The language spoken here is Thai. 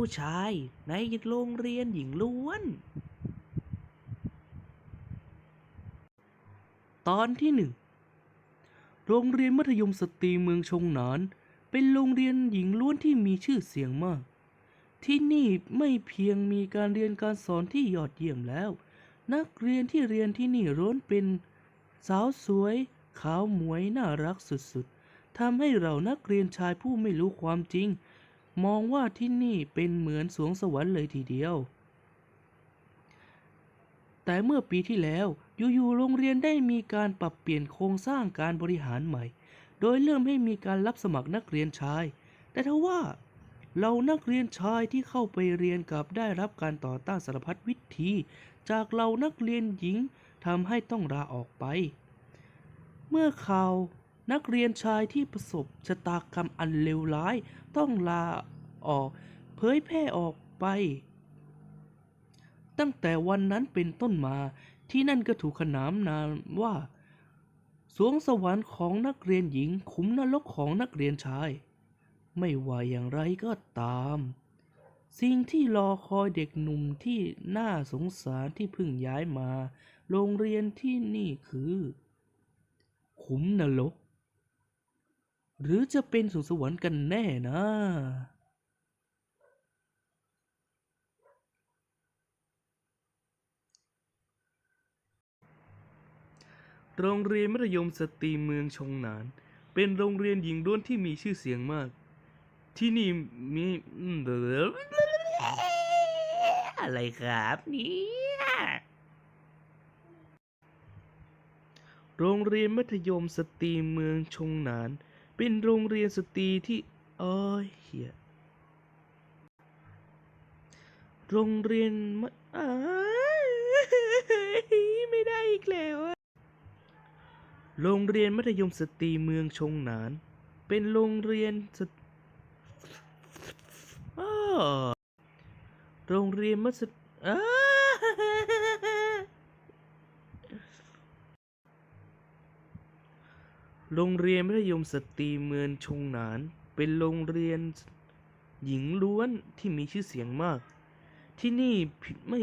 ผู้ชายในโรงเรียนหญิงล้วน ตอนที่หนึ่งโรงเรียนมัธยมสตรีเมืองชงหนาน เป็นโรงเรียนหญิงล้วนที่มีชื่อเสียงมาก ที่นี่ไม่เพียงมีการเรียนการสอนที่ยอดเยี่ยมแล้ว นักเรียนที่เรียนที่นี่ล้วนเป็นสาวสวย ขาวหมวยน่ารักสุดๆทำให้เรานักเรียนชายผู้ไม่รู้ความจริง มองว่าที่นี่เป็นเหมือนสวงสวรรค์เลยทีเดียว แต่เมื่อปีที่แล้วอยู่ๆโรงเรียนได้มีการปรับเปลี่ยนโครงสร้างการบริหารใหม่ โดยเริ่มให้มีการรับสมัครนักเรียนชาย แต่ทว่าเรานักเรียนชายที่เข้าไปเรียนกลับได้รับการต่อต้านสารพัดวิธี จากเรานักเรียนหญิงทำให้ต้องลาออกไป เมื่อข่าวนักเรียนชายที่ประสบชะตากรรมอันเลวร้ายต้องลา ออก เผยแพร่ออกไป ตั้งแต่วันนั้นเป็นต้นมาที่นั่นก็ถูกขนามนามว่า สวงสวรรค์ของนักเรียนหญิงขุมนรกของนักเรียนชาย ไม่ว่าอย่างไรก็ตาม สิ่งที่รอคอยเด็กหนุ่มที่น่าสงสารที่เพิ่งย้ายมา โรงเรียนที่นี่คือ ขุมนรกหรือจะเป็นสุสวรรค์กันแน่นะ โรงเรียนมัธยมสตรีเมืองชงหนาน เป็นโรงเรียนหญิงล้วนที่มีชื่อเสียงมาก ที่นี่มีอะไรครับเนี่ยโรงเรียนมัธยมสตรีเมืองชงหนาน เป็นโรงเรียนสตรีที่เอ้ยเหี้ยโรงเรียนมัธอ้ายไม่ได้ โรงเรียนมัธยมสตรีเมืองชงหนาน เป็นโรงเรียนสโรงเรียนมัธอ้าโรงเรียนมัธยมสตรีเมืองชงหนาน เป็นโรงเรียนหญิงล้วนที่มีชื่อเสียงมาก ที่นี่ไม่